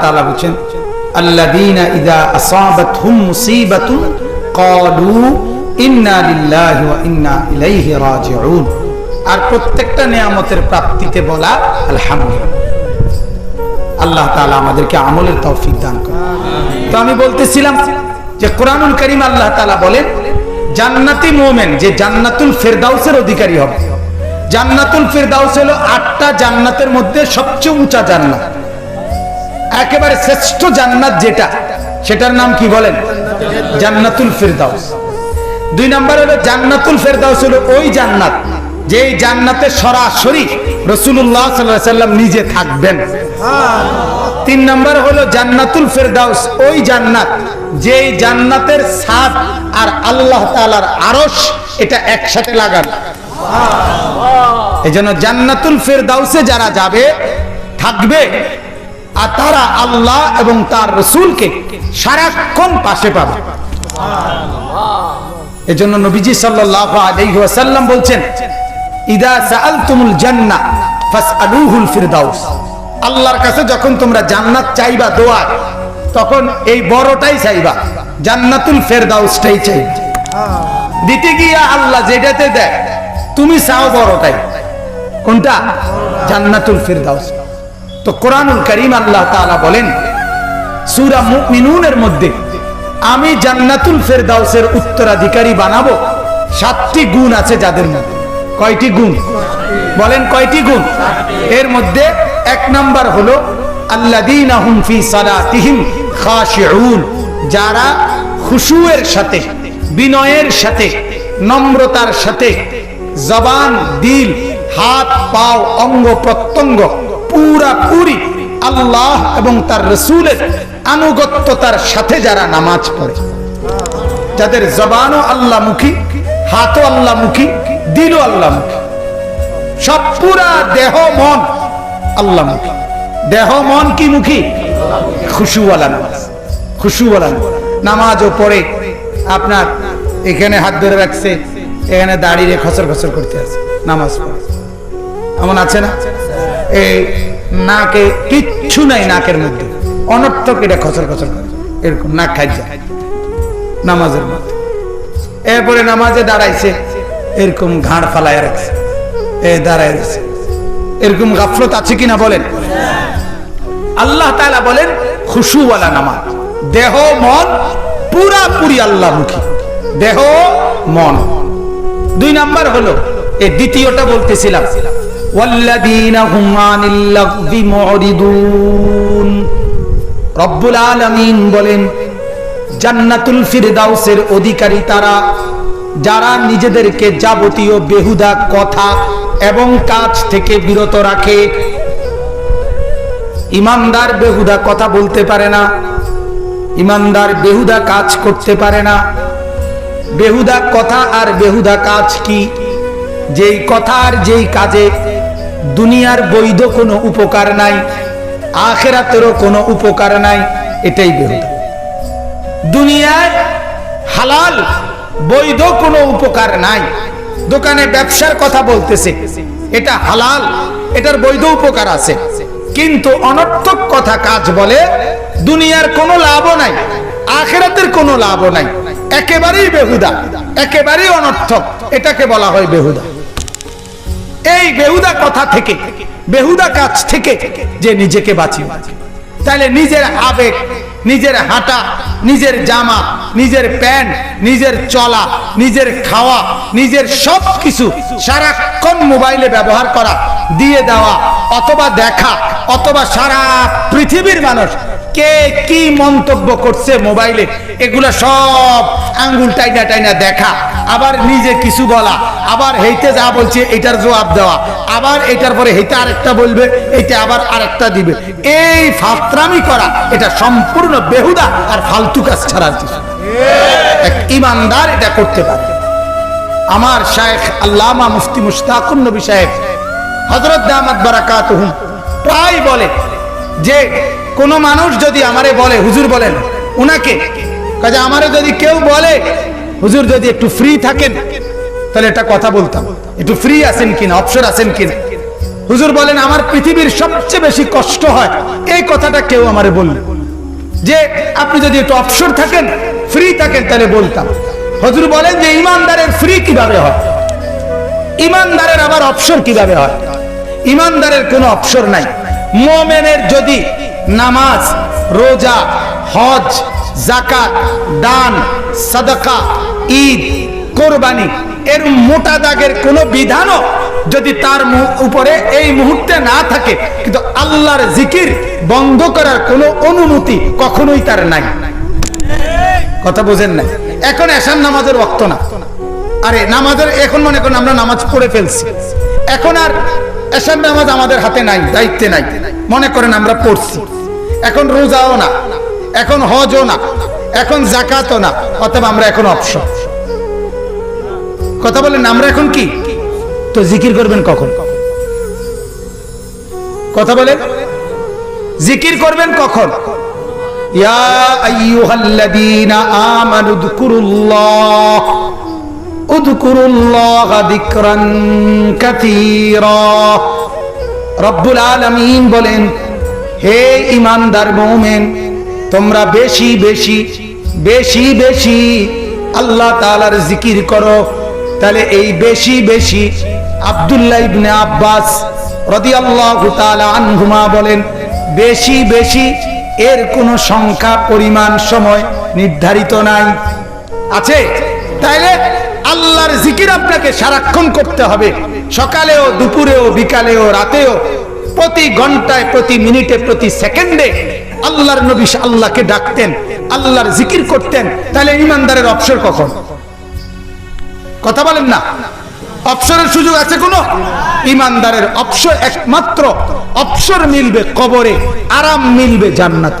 তাআলা বলছেন আল্লাযীনা ইযা আসাবাতহুম মুসিবাতুন ক্বালু ইন্না লিল্লাহি ওয়া ইন্না ইলাইহি রাজিউন। আর প্রত্যেকটা নিয়ামতের প্রাপ্তিতে বলা আলহামদুলিল্লাহ। আল্লাহ তাআলা আমাদেরকে আমলের তৌফিক দান করুন। তো আমি বলতেছিলাম যে কোরআনুল করিম আল্লাহ তাআলা বলেন জান্নাতি মুমিন যে জান্নাতুল ফেরদাউসের অধিকারী হবে। জান্নাতুল ফেরদাউস হলো আটটা জান্নাতের মধ্যে সবচেয়ে উঁচা জান্নাত। একেবারে শ্রেষ্ঠ জান্নাত যেটা, সেটার নাম কি বলেন? জান্নাতুল ফেরদাউস। দুই নাম্বার হলো জান্নাতুল ফেরদাউস হলো ওই জান্নাত যে জান্নাতে সরাসরি রসুল্লাহ সাল্লাম নিজে থাকবেন। তিন নাম্বার হলো জান্নাতুল ফেরদাউস, ওই জান্নাত যে জান্নাতের ছাদ আর আল্লাহ তাআলার আরশ, এটা একসাথে লাগানো। এই জন্য জান্নাতুল ফেরদাউসে যারা যাবে, থাকবে আর তারা আল্লাহ এবং তার রসুলকে সারাক্ষণ পাশে পাবে। এজন্য নবীজি ওয়াসাল্লাম বলছেন আল্লাহর কাছে যখন তোমরা জান্নাত চাইবা তখন এই বড়টাই চাইবা, জান্নাতুল ফেরদাউসটাই চাইবা। দিতে গিয়া আল্লাহ যেটাতে দেয়, তুমি চাও বড়টাই। কোনটা? জান্নাতুল ফিরদাউস। তো কোরআনুল করিম আল্লাহ তাআলা বলেন, সূরা মুমিনুনের মধ্যে আমি জান্নাতুল ফেরদাউসের উত্তরাধিকারী বানাবো। সাতটি গুণ আছে যাদের মধ্যে। কয়টি গুণ? বলেন কয়টি গুণ? এর মধ্যে এক নাম্বার হলো যারা খুশুয়ের সাথে, বিনয়ের সাথে, নম্রতার সাথে, জবান, দিল, হাত, পাও, অঙ্গ প্রত্যঙ্গ পুরা পুরি আল্লাহ এবং তার রসুলের আনুগত্যতার সাথে যারা নামাজ পড়ে। যাদের জবানও আল্লাহমুখী, হাতও আল্লাহমুখী, দিলও আল্লাহমুখী। সব পুরা দেহ, মন আল্লাহমুখী। দেহ, মন কি মুখী? খুশুওয়ালা নামাজ। খুশুওয়ালা নামাজ। নামাজও পড়ে, আপনার এখানে হাত ধরে রাখছে, এখানে দাঁড়িয়ে খসর খসর করতে আছে। নামাজ পড়ে। এমন আছে না? এই নাকে কিচ্ছু নাই নাকের মধ্যে। অনর্থক এটা খসর খসর করে। এরকম নাক খাই যায়। নামাজের মধ্যে। এরপরে নামাজে দাঁড়াইছে। এরকম ঘাড় ফালায় রাখছে। এ দাঁড়ায় রয়েছে। এরকম গাফলত আছে কিনা বলেন? আল্লাহ তালা বলেন, খুশুওয়ালা নামাজ। দেহ, মন পুরাপুরি আল্লাহমুখী। দেহ, মন। দুই নাম্বার হলো এই দ্বিতীয়টা বলতেছিলাম। বলেন, জান্নাতুল ফিরদাউসের অধিকারী তারা, যারা নিজেদেরকে যাবতীয় বেহুদা কথা এবং কাজ থেকে বিরত রাখে। ইমানদার বেহুদা কথা বলতে পারে না, ইমানদার বেহুদা কাজ করতে পারে না। বেহুদা কথা আর বেহুদা কাজ কি? যেই কথা আর যেই কাজে দুনিয়ার বৈধ কোনো উপকার নাই, আখেরাতেরও কোনো উপকার নাই, এটাই বেহুদা দুনিয়ায় হালাল, বৈধ কোনো উপকার নাই। দোকানে ব্যবসার কথা বলতেছে, এটা হালাল, এটার বৈধ উপকার আছে। কিন্তু অনর্থক কথা কাজ বলে, দুনিয়ার কোনো লাভও নাই, আখেরাতের কোনো লাভও নাই। একেবারেই বেহুদা, একেবারেই অনর্থক, এটাকে বলা হয় বেহুদা। এই বেহুদা কথা থেকে, বেহুদা কাজ থেকে যে নিজেকে বাঁচিয়ে তাহলে নিজের আবেগ, নিজের হাঁটা, নিজের জামা, নিজের প্যান্ট, নিজের চলা, নিজের খাওয়া, নিজের সব কিছু সারাক্ষণ মোবাইলে ব্যবহার করা, দিয়ে দেওয়া, অথবা দেখা, অথবা সারা পৃথিবীর মানুষ কে কি মন্তব্য করছে মোবাইলে? এগুলো সব আঙ্গুল টাইনা টাইনা দেখা। আবার নিজে কিছু বলা। আবার হেইতে যা বলছে, এটার জবাব দেওয়া। আবার এটার পরে হেইতে আরেকটা বলবে এটা আবার আরেকটা দিবে। এই ফাত্রামি করা, এটা সম্পূর্ণ বেহুদা আর ফালতু কাজ ছাড়ার কিছু এক ইমানদার এটা করতে পারে। আমার শায়েখ আল্লামা মুফতি মুশতাকুন নবী সাহেব, হযরত দামাত বারাকাতুহুম, প্রায় বলে যে কোন মানুষ যদি আমারে বলে, হুজুর বলেন, উনাকে, কাজে আমারে যদি কেউ বলে, হুজুর যদি একটু ফ্রি থাকেন, তাহলে এটা কথা বলতাম। একটু ফ্রি আছেন কিনা অপশন আছেন কিনা? হুজুর বলেন, আমার পৃথিবীর সবচেয়ে বেশি কষ্ট হয়। এই কথাটা কেউ আমারে বললে। যে আপনি যদি একটু অবসর থাকেন ফ্রি থাকেন, তাহলে বলতাম। হুজুর বলেন যে ইমানদারের ফ্রি কীভাবে হয়? ইমানদারের আবার অবসর কীভাবে হয়? ইমানদারের কোনো অবসর নাই। মোমেনের যদি নামাজ, রোজা, হজ জাকাত দান, সাদাকা, ঈদ, কোরবানি, এর মোটা দাগের কোনো বিধানও যদি তার উপরে এই মুহূর্তে না থাকে, কিন্তু আল্লাহর জিকির বন্ধ করার কোনো অনুমতি কখনোই তার নাই। কথা বোঝেন না এখন এসান নামাজের রক্ত না। আরে, নামাজের, এখন মনে করেন আমরা নামাজ পড়ে ফেলছি। এখন আর এসব নামাজ আমাদের হাতে নাই, দায়িত্বে নাই। মনে করেন আমরা পড়ছি। এখন রোজাও না, এখন হজও না, এখন জাকাতও না, অথবা আমরা এখন অপশন কথা বলেন, আমরা এখন কি? তো জিকির করবেন কখন? কথা বলেন। জিকির করবেন কখন? ইয়া আইয়ুহাল্লাযীনা আমানু যুকুরুল্লাহ اذكروا الله اذكروا الله ذكرا كثيرا রব্বুল আলামিন বলেন হে ইমানদার মোমেন তোমরা বেশি বেশি বেশি বেশি আল্লাহ তাআলার জিকির করো তাহলে এই বেশি বেশি আব্দুল্লাহ ইবনে আব্বাস রাদিয়াল্লাহু তাআলা আনহুমা বলেন বেশি বেশি এর কোনো সংখ্যা পরিমাণ সময় নির্ধারিত নাই আছে তাইলে আল্লাহর জিকির আপনাকে সারাক্ষণ করতে হবে। সকালেও, দুপুরেও, বিকালেও, রাতেও, প্রতি ঘন্টায়, প্রতি মিনিটে, প্রতি সেকেন্ডে আল্লাহর নবী আল্লাহকে ডাকতেন, আল্লাহর জিকির করতেন। তাহলে ইমানদারের অবসর কখন? কথা বলেন না। অবসরের সুযোগ আছে কোনো? ইমানদারের অবসর একমাত্র অবসর মিলবে কবরে, আরাম মিলবে জান্নাত।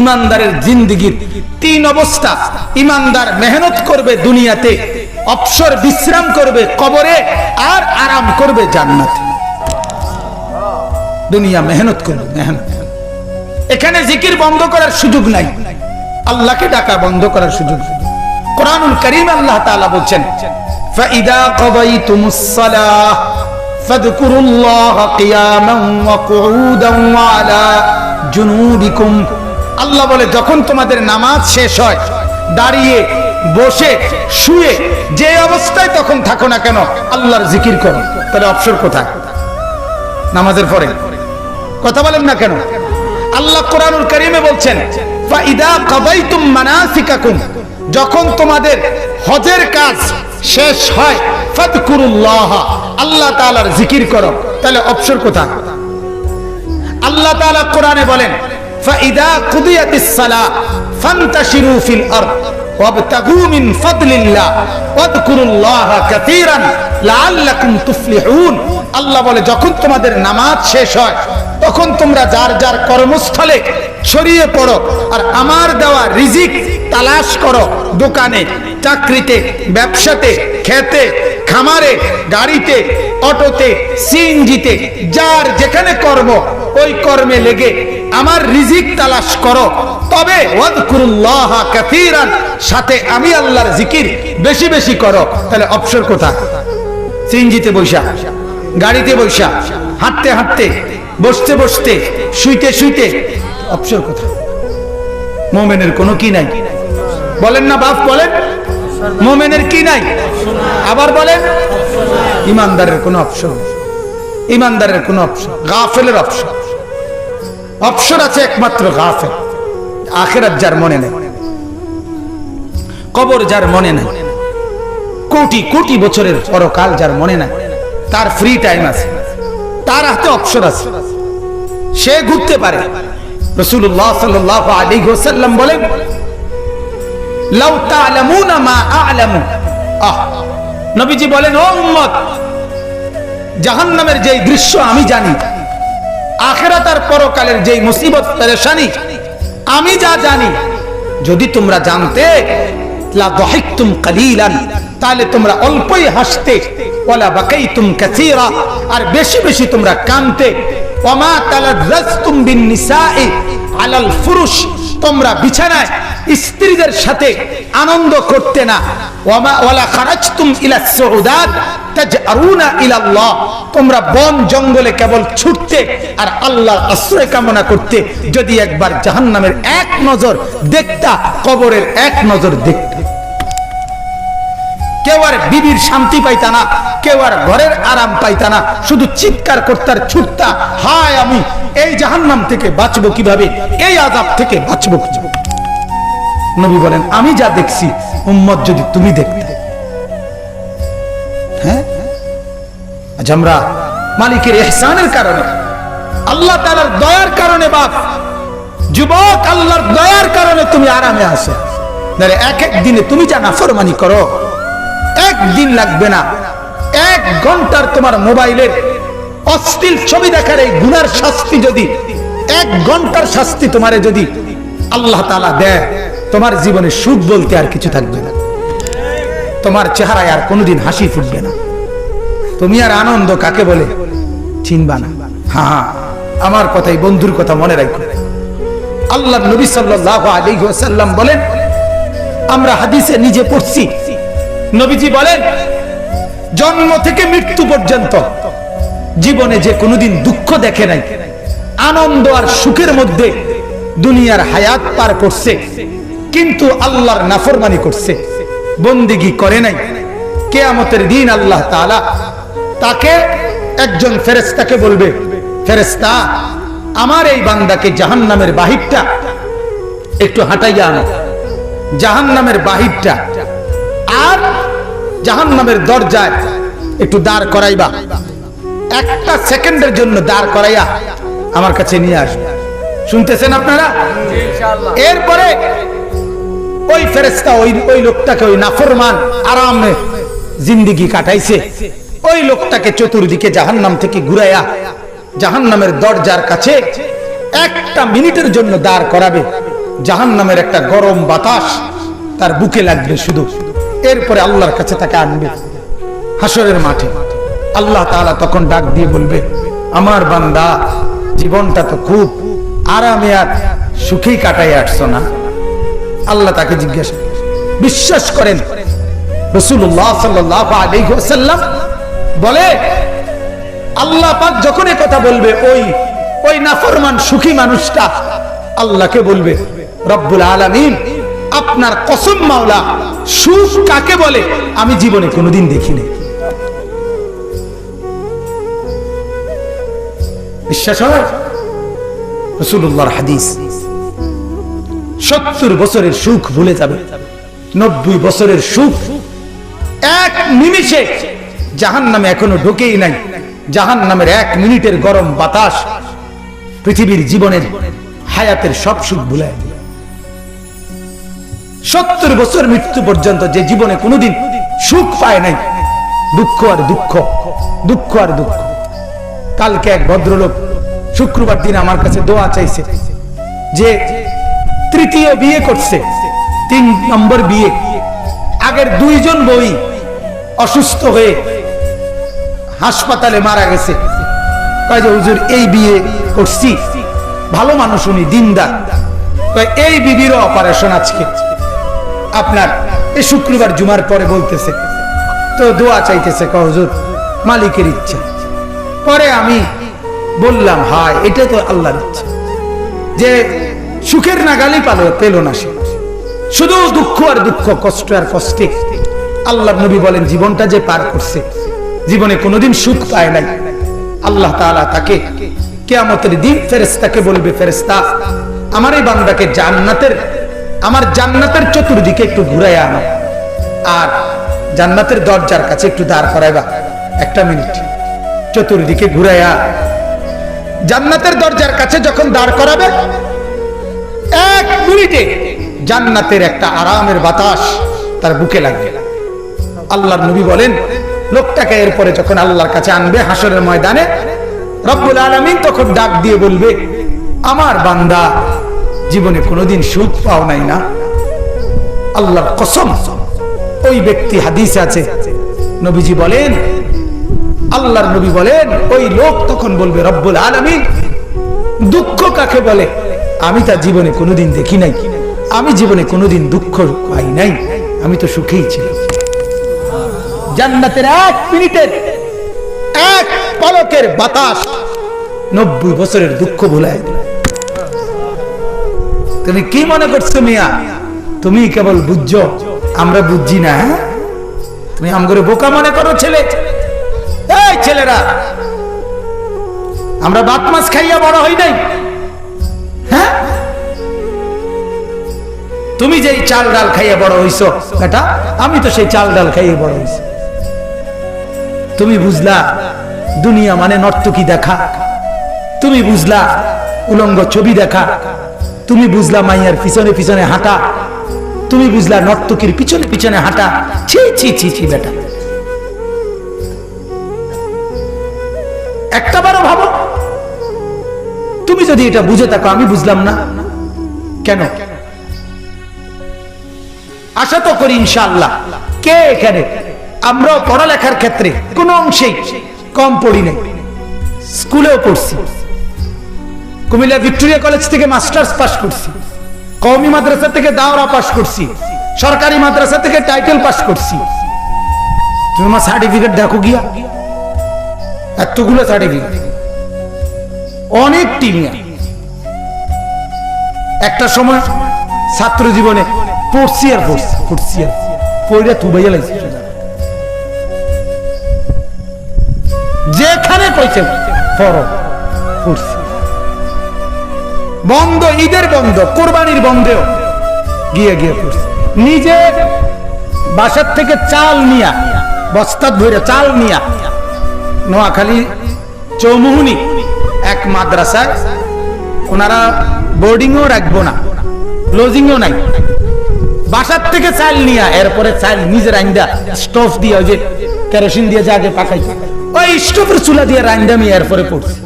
ইমানদারের জিন্দিগির তিন অবস্থা ইমানদার মেহনত করবে দুনিয়াতে অবসর বিশ্রাম করবে কবরে আর আরাম করবে জান্নাতে দুনিয়া মেহনত করবে মেহনত এখানে জিকির বন্ধ করার সুযোগ নাই আল্লাহকে ডাকা বন্ধ করার সুযোগ নাই। কোরআনুল করিম আল্লাহ তাআলা বলছেন فإذا قضيتم الصلاة فاذكروا الله قياما وقعودا وعلى جنوبكم আল্লাহ বলে, যখন তোমাদের নামাজ শেষ হয়, দাঁড়িয়ে, বসে, শুয়ে, যে অবস্থায় তখন থাকো না কেন, আল্লাহর জিকির করো। তাহলে অবসর কোথায়? নামাজের পরে। কথা বলেন না কেন? আল্লাহ কোরআনুল করিমে বলছেন যখন তোমাদের হজের কাজ শেষ হয় আল্লাহ তাআলার জিকির করো। তাহলে অবসর কোথায়? আল্লাহ তাআলা কোরআনে বলেন ফাইদা কুদিয়াতিস সালাহ ফান্তাশিরু ফিল আরদ ওয়াবতাগু মিন ফাদলিল্লাহ ওয়াদকুরুল্লাহ কাসীরান লাআল্লাকুম তুফলিহুন। আল্লাহ বলে, যখন তোমাদের নামাজ শেষ হয়, তখন তোমরা যার যার কর্মস্থলে ছড়িয়ে পড়ো আর আমার দেওয়া রিজিক তালাশ করো। দোকানে, চাকরিতে, ব্যবসাতে, খেতে, খামারে, গাড়িতে, অটোতে, সিএনজিতে, যার যেখানে কর্ম, ওই কর্মে লেগে আমার রিজিক তালাশ করো। তবে সাথে আমি আল্লাহর জিকির বেশি বেশি করো। তাহলে অবসর কোথা সিএনজিতে বৈশা, গাড়িতে বৈশা, হাঁটতে হাঁটতে, বসতে বসতে, শুইতে শুইতে। অবসর কোথা মোমেনের কোনো কি নাই? বলেন না বাপ, বলেন। মোমেনের কি নাই? আবার বলেন। ইমানদারের কোনো অপশন ইমানদারের কোনো অপশন গাফেলের অপশন অপশন আছে একমাত্র গাফেল। আখেরাত যার মনে নেই। কবর যার মনে নাই। কোটি কোটি বছরের পরকাল যার মনে নাই। তার ফ্রি টাইম আছে। তার হাতে অপশন আছে। সে ঘুরতে পারে। রসুল্লাহ সাল্লাহ আলী হোসাল্লাম বলেন, লাউ তা'লামুনা মা আ'লামু। আহ, নবীজি বলেন, ও উম্মত, জাহান্নামের যেই দৃশ্য আমি জানি আখেরাতার পরকালের যেই মুসিবত, পেরেশানি, আমি যা জানি, যদি তোমরা জানতে তাহলে তোমরা অল্পই হাসতে বাকাইতুম কাসীরা, আর বেশি বেশি তোমরা কানতে ওমা তালাজ্জাতুম বিন নিসাই আলাল ফুরুশ, তোমরা বিছানায় স্ত্রীদের সাথে আনন্দ করতে না ওমা ওয়ালা খারাজতুম ইলা সুউদাত তোমরা বন জঙ্গলে কেবল ছুটতে আর আল্লাহর আশ্রয় কামনা করতে, যদি একবার জাহান্নামের এক নজর দেখতা, কবরের এক নজর দেখতা। কেউ আর বিবির শান্তি পাইতা না, কেউ আর ঘরের আরাম পাইতা না, শুধু চিৎকার করতার ছুটতা। হায় আমি, এই জাহান্নাম থেকে বাঁচবো কীভাবে? এই আজাব থেকে বাঁচবো নবী বলেন, আমি যা দেখছি, উম্মত যদি তুমি দেখতে। হ্যাঁ? আজ আমরা মালিকের এহসানের কারণে, আল্লাহ তালার দয়ার কারণে বাপ, যুবক আল্লাহর দয়ার কারণে তুমি আরামে আসো এক এক দিনে তুমি যা নাফরমানি করো লাগবে না। এক ঘণ্টার তোমার মোবাইলের অশ্লীল ছবি দেখার এই গুনার শাস্তি যদি, এক ঘণ্টার শাস্তি তোমারে যদি আল্লাহ তালা দেয়, তোমার জীবনে সুখ বলতে আর কিছু থাকবে তোমার চেহারায় আর কোনোদিন হাসি ফুটবে না। তুমি আর আনন্দ কাকে বলে? চিনবা না। হ্যাঁ আমার কথাই বন্ধুর কথা মনে রাখো। আল্লাহ নবী সাল্লাল্লাহু আলাইহি ওয়াসাল্লাম বলেন, আমরা হাদিসে নিজে পড়ছি। নবীজি বলেন, জন্ম থেকে মৃত্যু পর্যন্ত জীবনে যে কোনোদিন দুঃখ দেখে নাই, আনন্দ আর সুখের মধ্যে দুনিয়ার হায়াত পার করছে, কিন্তু আল্লাহর নাফরমানি করছে। বন্দিগি করে নাই। কেয়ামতের দিন আল্লাহ তাআলা তাকে একজন ফেরেস্তাকে বলবে ফেরেস্তা আমার এই বান্দাকে জাহান্নামের বাহিরটা একটু হাঁটাইয়া আনো। জাহান্নামের বাহিরটা আর জাহান্নামের দরজায় একটু দাঁড় করাইবা। একটা সেকেন্ডের জন্য দাঁড় করাইয়া আমার কাছে নিয়ে আসবে। শুনতেছেন আপনারা? এরপরে ওই ফেরেস্তা ওই ওই লোকটাকে ওই নাফরমান আরামে জিন্দিগি কাটাইছে। ওই লোকটাকে চতুর্দিকে জাহান্নাম থেকে ঘুরাইয়া জাহান্নামের দরজার কাছে একটা মিনিটের জন্য দাঁড় করাবে। জাহান্নামের একটা গরম বাতাস তার বুকে লাগবে শুধু। এরপরে আল্লাহর কাছে তাকে আনবে হাসরের মাঠে। আল্লাহ তাআলা তখন ডাক দিয়ে বলবে, আমার বান্দা, জীবনটা তো খুব আরামে আর সুখেই কাটাই আসছো না? আল্লাহ তাকে জিজ্ঞাসা বিশ্বাস করেন বলে, আল্লাহ পাক যখন কথা বলবে, ওই ওই নাফরমান, সুখী মানুষটা আল্লাহকে বলবে, রব্বুল আলামিন, আপনার কসম মাওলা, সুখ কাকে বলে? আমি জীবনে কোনোদিন দেখিনি। বিশ্বাস হয়? রসুল্লাহর হাদিস। সত্তর বছরের সুখ ভুলে যাবে। নব্বই বছরের সুখ এক নিমিষে জাহান নামে এখনও ঢোকেই নাই। জাহান নামের এক মিনিটের গরম বাতাস পৃথিবীর জীবনের হায়াতের সব সুখ ভুলে সত্তর বছর মৃত্যু পর্যন্ত যে জীবনে কোনোদিন সুখ পায় নাই, দুঃখ আর দুঃখ দুঃখ আর দুঃখ। কালকে এক ভদ্রলোক শুক্রবার দিন আমার কাছে দোয়া চাইছে যে তৃতীয় বিয়ে করছে। তিন নম্বর বিয়ে। আগের দুইজন বই অসুস্থ হয়ে হাসপাতালে মারা গেছে। হুজুর, এই বিয়ে করছি। ভালো মানুষ উনি, দিনদার। এই বিবিরও অপারেশন আজকে। আপনার এই শুক্রবার জুমার পরে বলতেছে। তো দোয়া চাইতেছে হুজুর, মালিকের ইচ্ছা। পরে আমি বললাম, হায়, এটা তো আল্লাহর ইচ্ছা। যে সুখের নাগালি পালো, পেল না সে। শুধু দুঃখ আর দুঃখ, কষ্ট আর কষ্টে। আল্লাহ নবী বলেন, জীবনটা যে পার করছে, জীবনে কোনোদিন সুখ পায় নাই। আল্লাহ তাআলা তাকে কেয়ামতের দিন ফেরেস্তাকে বলবে ফেরেস্তা আমার এই বান্দাকে জান্নাতের, আমার জান্নাতের চতুর্দিকে একটু ঘুরাই আনো। আর জান্নাতের দরজার কাছে একটু দাঁড় করাইবা, একটা মিনিট। চতুর্দিকে ঘুরাইয়া, জান্নাতের দরজার কাছে যখন দাঁড় করাবে এক মিনিটে জান্নাতের একটা আরামের বাতাস তার বুকে লাগবে আল্লাহর নবী বলেন, লোকটাকে এরপরে যখন আল্লাহর কাছে আনবে হাসরের ময়দানে, রব্বুল আলমিন তখন ডাক দিয়ে বলবে, আমার বান্দা, জীবনে কোনোদিন সুখ পাও নাই না? আল্লাহর কসম, ওই ব্যক্তি হাদিসে আছে। নবীজি বলেন, আল্লাহর নবী বলেন, ওই লোক তখন বলবে, রব্বুল আলমিন দুঃখ কাকে বলে? আমি তার জীবনে কোনোদিন দেখি নাই। আমি জীবনে কোনোদিন দুঃখ পাই নাই। আমি তো সুখেই ছিলাম। জান্নাতের এক মিনিটের, এক পলকের বাতাস নব্বই বছরের দুঃখ ভুলায় দিল। তুমি কি মনে করছ মিয়া? তুমি কেবল বুঝছ? আমরা বুঝছি না হ্যাঁ? তুমি আমগরে বোকা মনে করো, ছেলে? এই ছেলেরা! আমরা বাত মাছ খাইয়া বড় হই নাই। হ্যাঁ? তুমি যেই চাল ডাল খাইয়ে বড় হইছো, বেটা, আমি তো সেই চাল ডাল খাইয়ে বড় হইছি। তুমি বুঝলা, দুনিয়া মানে নর্তকী দেখা। তুমি বুঝলা, উলঙ্গ ছবি দেখা। তুমি বুঝলা, মাইয়ার পিছনে পিছনে হাঁটা। তুমি বুঝলা, নর্তকীর পিছনে পিছনে হাঁটা। ছি ছি ছি ছি, বেটা। যদি এটা বুঝে থাকো, আমি বুঝলাম না। কেন? আশা তো করি ইনশাআল্লাহ। কে এখানে? আমরাও পড়ালেখার ক্ষেত্রে কোন অংশেই কম পড়ি নাই। স্কুলেও পড়ছি। কুমিল্লা ভিক্টোরিয়া কলেজ থেকে মাস্টার্স পাস করছি। কওমি মাদ্রাসা থেকে দাওরা পাস করছি। সরকারি মাদ্রাসা থেকে টাইটেল পাস করছি। তুমি আমার সার্টিফিকেট দেখো গিয়া। এতগুলো সার্টিফিকেট। অনেক টিমিয়া একটা সময় ছাত্র জীবনে পড়ছি আর পড়ছি পড়ছি আর পড়িয়া তুবাইয়া লাগছে। যেখানে কইছে পড়ো, পড়ছি। বন্ধ, ঈদের বন্ধ, কোরবানির বন্ধেও গিয়ে গিয়ে পড়ছি। নিজে বাসার থেকে চাল নিয়া, বস্তাত ভরে চাল নিয়া, নোয়াখালী চৌমুহনি, এক মাদ্রাসায় ওনারা বোর্ডিংও রাখব না লজিংও নাই। বাসার থেকে চাল নিয়া, এরপরে চাল নিজের আইন্দা স্টোভ দিয়ে ওই যে কেরোসিন দিয়ে যা পাকাই ওই স্টোভের চুলা দিয়ে রাইন্দা আমি এরপরে পড়ছি।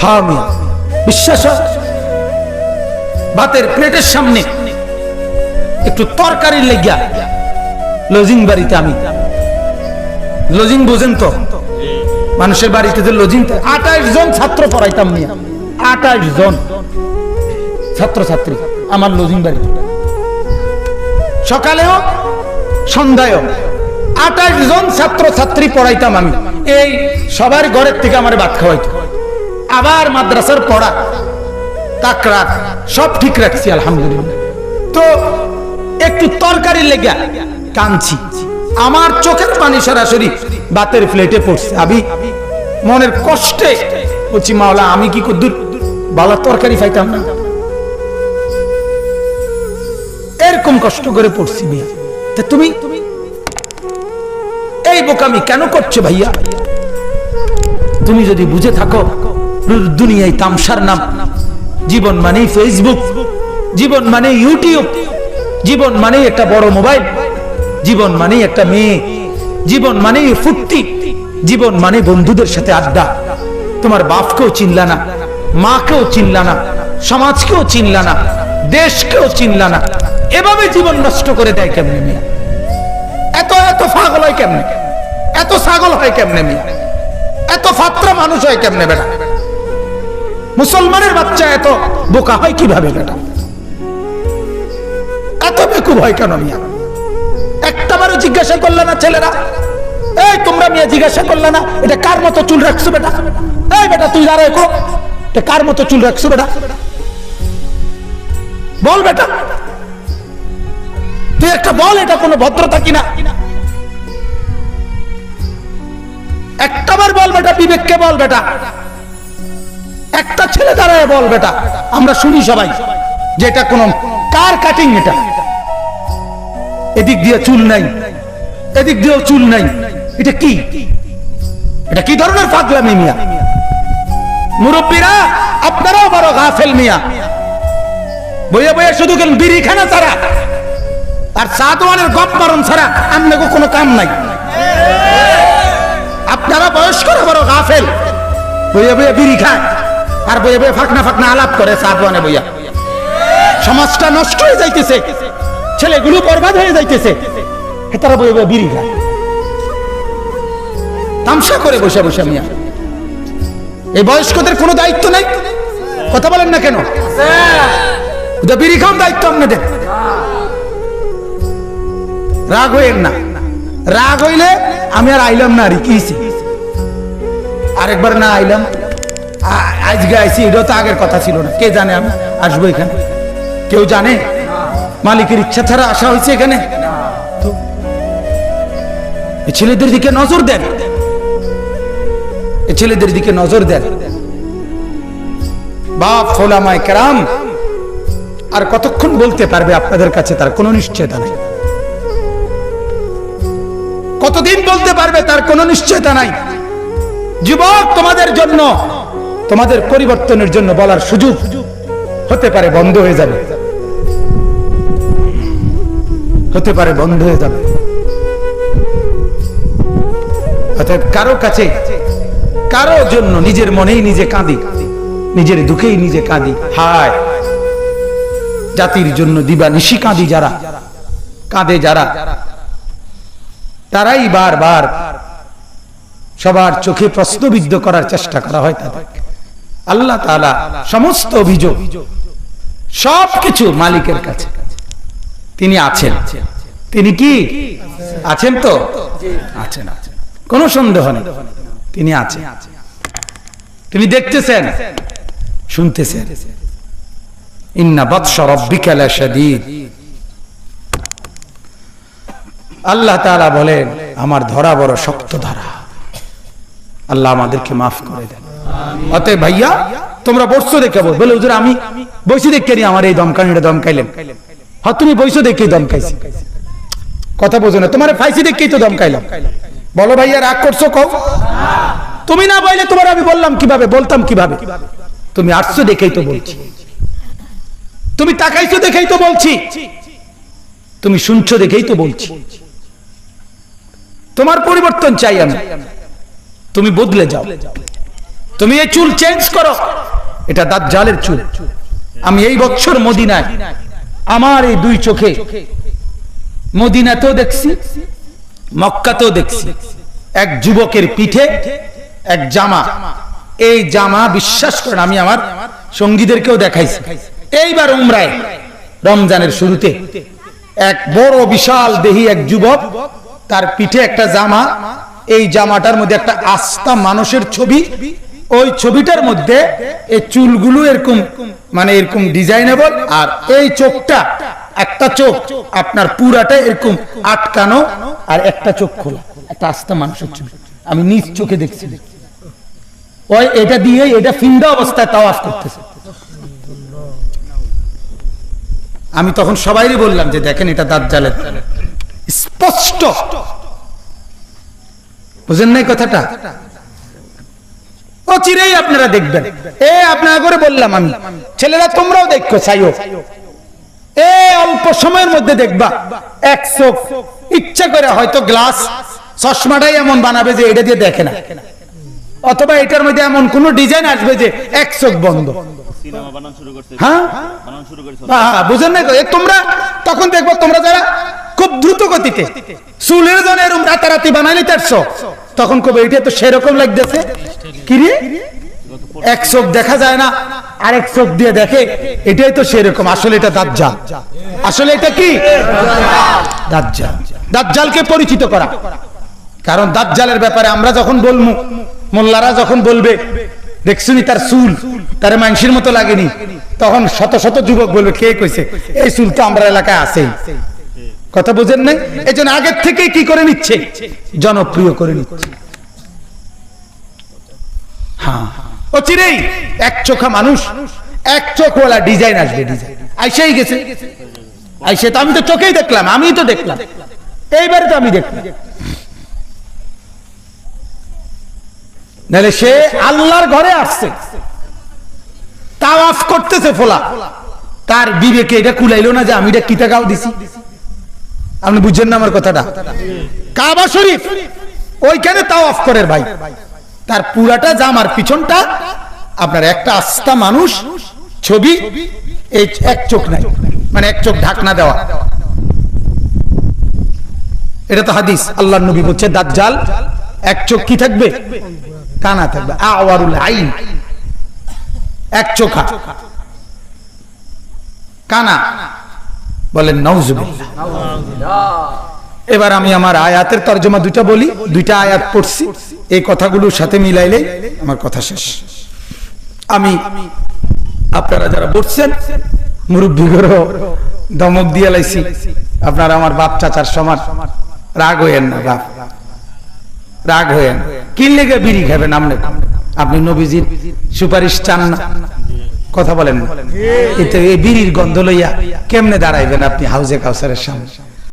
হ্যাঁ বিশ্বাস ভাতের প্লেটের সামনে একটু তরকারির লেগিয়া লজিং বাড়িতে আমি। লজিং বোঝেন তো? মানুষের বাড়িতে যে লজিং আঠাশ জন ছাত্র পড়াইতাম মিয়া। আঠাশ জন ছাত্র ছাত্রী আমার লজিং বাড়িতে সকালেও, সন্ধ্যায়ও আঠাশ জন ছাত্র ছাত্রী পড়াইতাম আমি। এই সবার ঘরের থেকে আমার ভাত খাওয়াইতো। আবার মাদ্রাসার পড়া তাকরাত সব ঠিক রাখছি, আলহামদুলিল্লাহ। তো একটু তরকারি লেগে কাঁদছি। আমার চোখের পানি সরাসরি বাতের প্লেটে পড়ছে। আমি মনের কষ্টে। বলছি, মাওলা, আমি কি কদ্দুর? বালা তরকারি পাইতাম না। এরকম কষ্ট করে পড়ছি মিয়া। তা তুমি? এই বোকামি কেন করছ ভাইয়া? তুমি যদি বুঝে থাকো দুনিয়ায় তামসার নাম। জীবন মানে ফেসবুক জীবন মানে ইউটিউব জীবন মানে একটা বড় মোবাইল, জীবন মানে একটা মেয়ে। জীবন মানে ফুর্তি। জীবন মানে বন্ধুদের সাথে আড্ডা। তোমার বাপকেও চিনলা না, মাকেও চিনলা না, সমাজকেও চিনলা না, দেশকেও চিনলা না। এভাবে জীবন নষ্ট করে দেয় কেমনে মেয়ে? এত এত পাগল হয় কেমনে? এত ছাগল হয় কেমনে মেয়ে? এত ফাত্রা মানুষ হয় কেমনে বেটা? মুসলমানের বাচ্চা এত বোকা হয় কীভাবে বেটা? এত বেকুব হয় কেন মিয়া? একটাবারও জিজ্ঞাসা করলে না ছেলেরা। এই, তোমরা মিয়া জিজ্ঞাসা করলে না, এটা কার মতো চুল রাখছো বেটা? এই বেটা, তুই দাঁড়ায় কো এটা কার মতো চুল রাখছো বেটা? বল বেটা। তুই একটা বল, এটা কোনো ভদ্রতা কিনা? একটাবার বল বেটা, বিবেককে বল বেটা। একটা ছেলে দাঁড়ায় বল বেটা। আমরা শুনি সবাই যে এটা কোন কার কাটিং এটা? এদিক দিয়ে চুল নাই। এদিক দিয়েও চুল নাই। এটা কি? এটা কি ধরনের পাগলামি মিয়া? মুরব্বীরা, আপনারাও বড় গাফেল মিয়া। বইয়ে বইয়ে শুধু গেল বিড়ি খানা ছাড়া আর চা দোয়ানের গপ মারণ ছাড়া আপনাকে কোনো কাম নাই। আপনারা বয়স্করা বড় গাফেল। বইয়ে বইয়ে বিড়ি খায়। আর বইয়ে বইয়ে ফাঁকনা ফাঁকনা আলাপ করে দোয়ানে বইয়া। সমাজটা নষ্ট হয়ে যাইতেছে। ছেলেগুলো বরবাদ হয়ে যাইতেছে। তারা বইয়ে বিড়ি খায় তামসা করে বসে বসে মিয়া। এই বয়স্কদের কোনো দায়িত্ব নাই? কথা বলেন না কেন? বিড়ি খাওয়ার দায়িত্ব আপনাদের। রাগ হইেন না। রাগ হইলে আমি আর আইলাম না, আর কি আরেকবার না আইলাম। আজকে আইসি এটা তো আগের কথা ছিল না। কে জানে আমি আসব এখানে? কেউ জানে? মালিকের ইচ্ছা ছাড়া আসা হয়েছে এখানে। ছেলেদের দিকে নজর দেন। ছেলেদের দিকে নজর দেন। বাপ ফোলামায় কেরাম, আর কতক্ষণ বলতে পারবে আপনাদের কাছে তার কোনো নিশ্চয়তা নেই। কতদিন বলতে পারবে তার কোনো নিশ্চয়তা নাই। যুবক, তোমাদের জন্য, তোমাদের পরিবর্তনের জন্য বলার সুযোগ হতে পারে, বন্ধ হয়ে যাবে। হতে পারে বন্ধ হয়ে যাবে। অর্থাৎ কারও কাছে, কারও জন্য নিজের মনেই নিজে কাঁদি, নিজের দুঃখেই নিজে কাঁদি। হায়! জাতির জন্য দিবা নিশি কাঁদি যারা, কাঁদে যারা। তারাই বারবার সবার চোখে প্রশ্নবিদ্ধ করার চেষ্টা করা হয় তাদের। আল্লাহ তাআলা সমস্ত অভিযোগ সব কিছু মালিকের কাছে। তিনি আছেন। তিনি কি? আছেন তো? আছেন কোনো সন্দেহ নেই। তিনি আছেন। তিনি দেখতেছেন, শুনতেছেন। আল্লাহ তাআলা বলেন, আমার ধরা বড় শক্ত ধরা। আল্লাহ আমাদেরকে মাফ করে দেন। অতএব ভাইয়া, তোমরা বসছো দেখে বল। বলে আমি বসে দেখে নি, আমার এই দমকানিটা দমকাইলেন। হ্যাঁ তুমি বসে দেখেই দমকাইছি কথা বোঝো না, তোমার ফাইসি দেখেই তো দমকাইলাম বলো ভাইয়া, রাগ করছ কও? তুমি না বললে তোমার আমি বললাম কীভাবে, বলতাম কীভাবে? তুমি আসছো দেখেই তো বলছি। তুমি তাকাইছো দেখেই তো বলছি। তুমি শুনছো দেখেই তো বলছি। তোমার পরিবর্তন চাই আমি। তুমি বদলে যাও। তুমি এই চুল চেঞ্জ করো। এটা দাঁত জালের চুল। আমি এই বছর মদিনায় আমার এই দুই চোখে মদিনাতেও দেখছি, মক্কাতেও দেখছি। এক যুবকের পিঠে এক জামা। এই জামা বিশ্বাস করেন, আমি আমার সঙ্গীদেরকেও দেখাইছি। এইবার উমরায়, রমজানের শুরুতে এক বড় বিশাল দেহি এক যুবক তার পিঠে একটা জামা। এই জামাটার মধ্যে একটা আস্থা মানুষের ছবি ওই ছবিটার মধ্যে এই চুলগুলো এরকম মানে এরকম ডিজাইনেবল, আর এই চোখটা, একটা চোখ আপনার পুরাটা এরকম আটকানো, আর একটা চোখ খোলা, একটা আস্থা মানুষের ছবি আমি নিজ চোখে দেখছি। ওই এটা দিয়ে এটা ফিন্দা অবস্থায় তাওয়াফ করতেছে। আমি তখন সবাইরই বললাম যে দেখেন এটা দাঁত জালের স্পষ্ট। বুঝেন নাই কথাটা? অচিরেই আপনারা দেখবেন। এ আপনারা করে বললাম আমি। ছেলেরা তোমরাও দেখো চাইও এ অল্প সময়ের মধ্যে দেখবা। এক চোখ। ইচ্ছা করে হয়তো গ্লাস চশমাটাই এমন বানাবে যে এটা দিয়ে দেখে না। অথবা এটার মধ্যে এমন কোন ডিজাইন আসবে যে এক চোখ বন্ধ। হ্যাঁ? হ্যাঁ, বুঝেন না তোমরা তখন দেখব তোমরা যারা খুব দ্রুত গতিতে। চুলের জন্য এরকম রাতারাতি বানাইলে চারশো তখন কবে এটা তো সেরকম লাগতেছে। কি রে? এক চোখ দেখা যায় না, আরেক চোখ দিয়ে দেখে, এটাই তো সেরকম। আসলে এটা দাজ্জাল। আসলে এটা কি? দাজ্জাল। দাজ্জালকে পরিচিত করা। কারণ দাজ্জালের ব্যাপারে আমরা যখন বলব মোল্লারা যখন বলবে, দেখছুনি তার চুল, তার মাংসের মতো লাগেনি। তখন শত শত যুবক বলবে, কে কইছে? এই চুল তো আমরা এলাকায় আছেই। কথা বোঝেন নাই? এই জন্য আগের থেকে কি করে নিচ্ছে? জনপ্রিয় করে নিচ্ছে। হ্যাঁ। এক চোখা মানুষ, এক চোখওয়ালা ডিজাইন আসবে আইসেই গেছে। আইসে তো আমি তো চোখেই দেখলাম আমি তো দেখলাম। এইবারে তো আমি দেখলাম। নাহলে সে আল্লাহর ঘরে আসছে। তাওয়াফ করতেছে ফোলা। তার বিবেকে এটা কুলাইলো না যে আমি এটা কিতা গাও দিছি। আপনি বুঝছেন না আমার কথাটা। কাবা শরীফ, ওইখানে তাওয়াফ করে ভাই। তার পুরাটা জামার পিছনটা, আপনার একটা আস্থা মানুষ, ছবি, এই এক চোখ নাই। মানে এক চোখ ঢাকনা দেওয়া। এটা তো হাদিস আল্লাহ নবী বলছে, দাজ্জাল, এক চোখ কি থাকবে? কানা থাকবে। আওয়ারুল আইন। এক চোখা। কানা। বলেন নওজুবিল্লাহ এবার আমি আমার আয়াতের তর্জমা দুইটা বলি, দুইটা আয়াত পড়ছি, এই কথাগুলোর সাথে মিলাইলে আমার কথা শেষ। আমি, আপনারা যারা বসছেন মুরব্বীগুলো দমক দিয়ে লাইছি, আপনারা আমার বাপ চাচার সমান রাগ হইয়েন না, বাপ। রাগ হইয়েন। কিনলে লেগে বিড়ি খাবেন আপনি আপনি নবীজির সুপারিশ চান না। কথা বলেন। এই বিড়ির গন্ধ লইয়া কেমনে দাঁড়াইবেন আপনি হাউজে কাউসারের সামনে?